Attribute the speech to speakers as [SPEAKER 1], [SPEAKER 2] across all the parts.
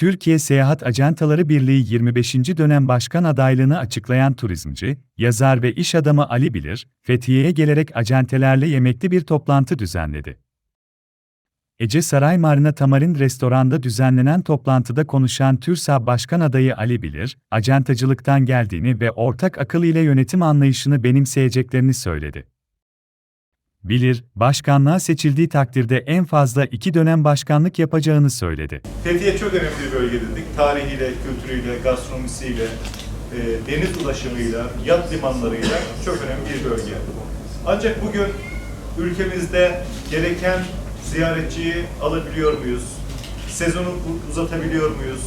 [SPEAKER 1] Türkiye Seyahat Ajantaları Birliği 25. dönem başkan adaylığını açıklayan turizmci, yazar ve iş adamı Ali Bilir, Fethiye'ye gelerek acentelerle yemekli bir toplantı düzenledi. Ece Saray Marina Tamarin restoranda düzenlenen toplantıda konuşan TÜRSAB Başkan adayı Ali Bilir, acentacılıktan geldiğini ve ortak akıl ile yönetim anlayışını benimseyeceklerini söyledi. Bilir, başkanlığa seçildiği takdirde en fazla iki dönem başkanlık yapacağını söyledi.
[SPEAKER 2] Fethiye çok önemli bir bölge dedik. Tarihiyle, kültürüyle, gastronomisiyle, e, deniz ulaşımıyla, yat limanlarıyla çok önemli bir bölge. Ancak bugün ülkemizde gereken ziyaretçiyi alabiliyor muyuz? Sezonu uzatabiliyor muyuz?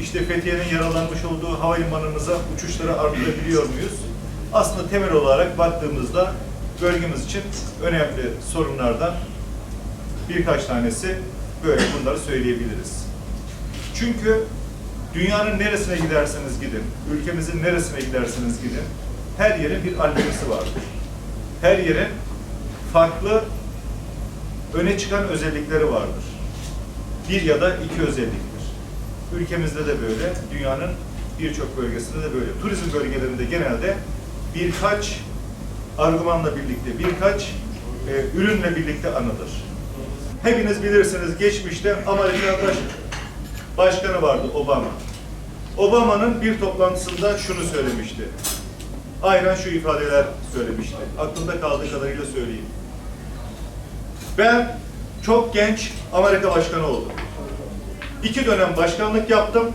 [SPEAKER 2] İşte Fethiye'nin yaralanmış olduğu havalimanımıza uçuşları arttırabiliyor muyuz? Aslında temel olarak baktığımızda bölgemiz için önemli sorunlardan birkaç tanesi böyle bunları söyleyebiliriz. Çünkü dünyanın neresine giderseniz gidin, ülkemizin neresine giderseniz gidin, her yerin bir albenisi vardır. Her yerin farklı öne çıkan özellikleri vardır. Bir ya da iki özelliktir. Ülkemizde de böyle, dünyanın birçok bölgesinde de böyle. Turizm bölgelerinde genelde birkaç argümanla birlikte, birkaç e, ürünle birlikte anılır. Hepiniz bilirsiniz geçmişte Amerika baş, başkanı vardı Obama. Obama'nın bir toplantısında şunu söylemişti. Aynen şu ifadeler söylemişti. Aklımda kaldığı kadarıyla söyleyeyim. Ben çok genç Amerika başkanı oldum. İki dönem başkanlık yaptım.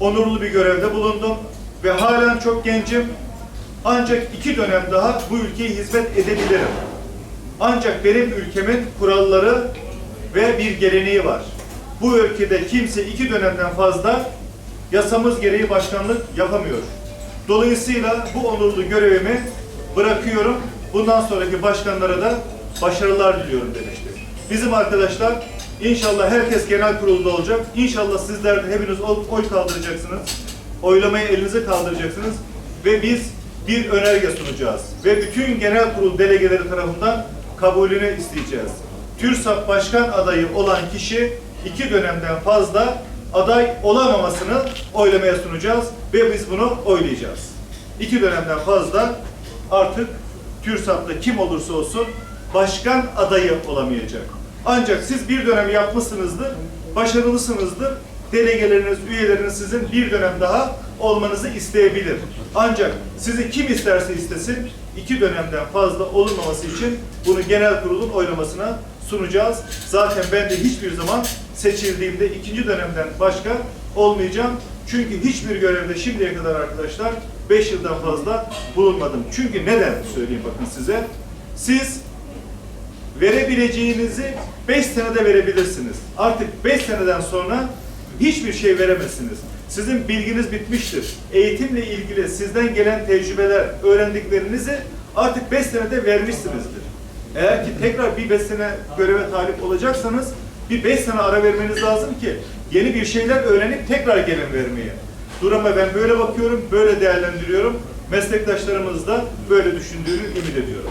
[SPEAKER 2] Onurlu bir görevde bulundum. Ve halen çok gencim. Ancak iki dönem daha bu ülkeye hizmet edebilirim. Ancak benim ülkemin kuralları ve bir geleneği var. Bu ülkede kimse iki dönemden fazla yasamız gereği başkanlık yapamıyor. Dolayısıyla bu onurlu görevimi bırakıyorum. Bundan sonraki başkanlara da başarılar diliyorum demişti. Bizim arkadaşlar inşallah herkes genel kurulda olacak. İnşallah sizler de hepiniz oy kaldıracaksınız. Oylamayı elinize kaldıracaksınız ve biz bir önerge sunacağız ve bütün genel kurul delegeleri tarafından kabulünü isteyeceğiz. TÜRSAP başkan adayı olan kişi iki dönemden fazla aday olamamasını oylamaya sunacağız ve biz bunu oylayacağız. İki dönemden fazla artık TÜRSAP'ta kim olursa olsun başkan adayı olamayacak. Ancak siz bir dönem yapmışsınızdır, başarılısınızdır. Delegeleriniz, üyeleriniz sizin bir dönem daha olmanızı isteyebilir. Ancak sizi kim isterse istesin iki dönemden fazla olunmaması için bunu genel kurulun oylamasına sunacağız. Zaten ben de hiçbir zaman seçildiğimde ikinci dönemden başka olmayacağım. Çünkü hiçbir görevde şimdiye kadar arkadaşlar 5 yıldan fazla bulunmadım. Çünkü neden söyleyeyim bakın size. Siz verebileceğinizi 5 senede verebilirsiniz. Artık 5 seneden sonra hiçbir şey veremezsiniz. Sizin bilginiz bitmiştir. Eğitimle ilgili sizden gelen tecrübeler, öğrendiklerinizi artık 5 senede vermişsinizdir. Eğer ki tekrar bir 5 sene göreve talip olacaksanız bir 5 sene ara vermeniz lazım ki yeni bir şeyler öğrenip tekrar gelin vermeye. Duruma ben böyle bakıyorum, böyle değerlendiriyorum. Meslektaşlarımız da böyle düşündüğünü ümit ediyorum.